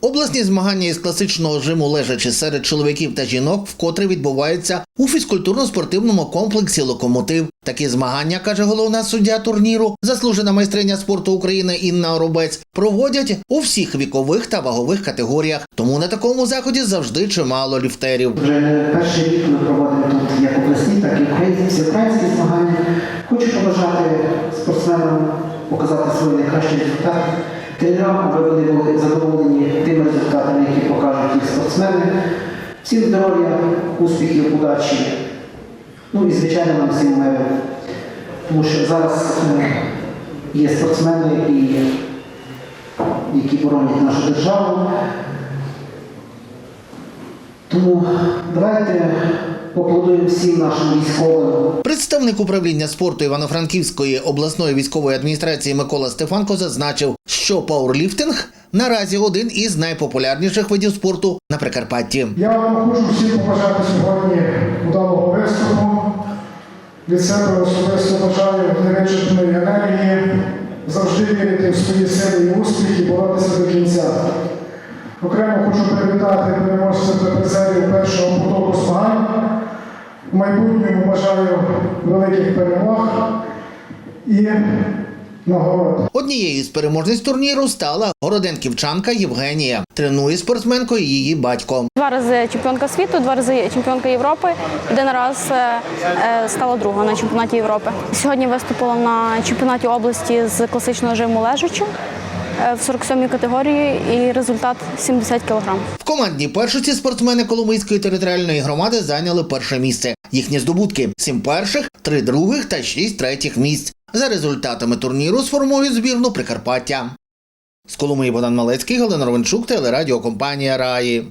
Обласні змагання із класичного жиму лежачи серед чоловіків та жінок вкотре відбуваються у фізкультурно-спортивному комплексі Локомотив. Такі змагання, каже головна суддя турніру, заслужена майстриня спорту України Інна Оробець, проводять у всіх вікових та вагових категоріях. Тому на такому заході завжди чимало ліфтерів. Вже не перший рік ми проводимо тут як обласні, так і українські, всеукраїнські змагання. Хочу побажати спортсменам показати свої найкращі результати. Тренерам, аби вони були задоволені спортсмени. Всім здоров'я, успіхів, удачі. Ну і звичайно нам всім миру. Тому що зараз е, є спортсмени, які боронять нашу державу. Тому давайте поаплодуємо всім нашим військовим. Представник управління спорту Івано-Франківської обласної військової адміністрації Микола Стефанко зазначив, що пауерліфтинг наразі один із найпопулярніших видів спорту на Прикарпатті. Я вам хочу всім побажати сьогодні удалого виступу. Від себе особисто бажаю невичерпної енергії, завжди вірити в свої сили і успіх і боротися до кінця. Окремо хочу привітати переможців та призерів першого потоку змагань. В майбутньому бажаю великих перемог і Однією з переможниць турніру стала городенківчанка Євгенія. Тренує спортсменкою її батько. Два рази чемпіонка світу, два рази чемпіонка Європи. Один раз е, е, стала друга на чемпіонаті Європи. Сьогодні виступила на чемпіонаті області з класичного жиму лежачу в 47-й категорії і результат 70 кг. В командній першості спортсмени Коломийської територіальної громади зайняли перше місце. Їхні здобутки сім перших, три других та шість третіх місць. За результатами турніру сформують збірну Прикарпаття. З Коломиї Богдан Малецький, Галина Ровенчук, телерадіокомпанія Раї.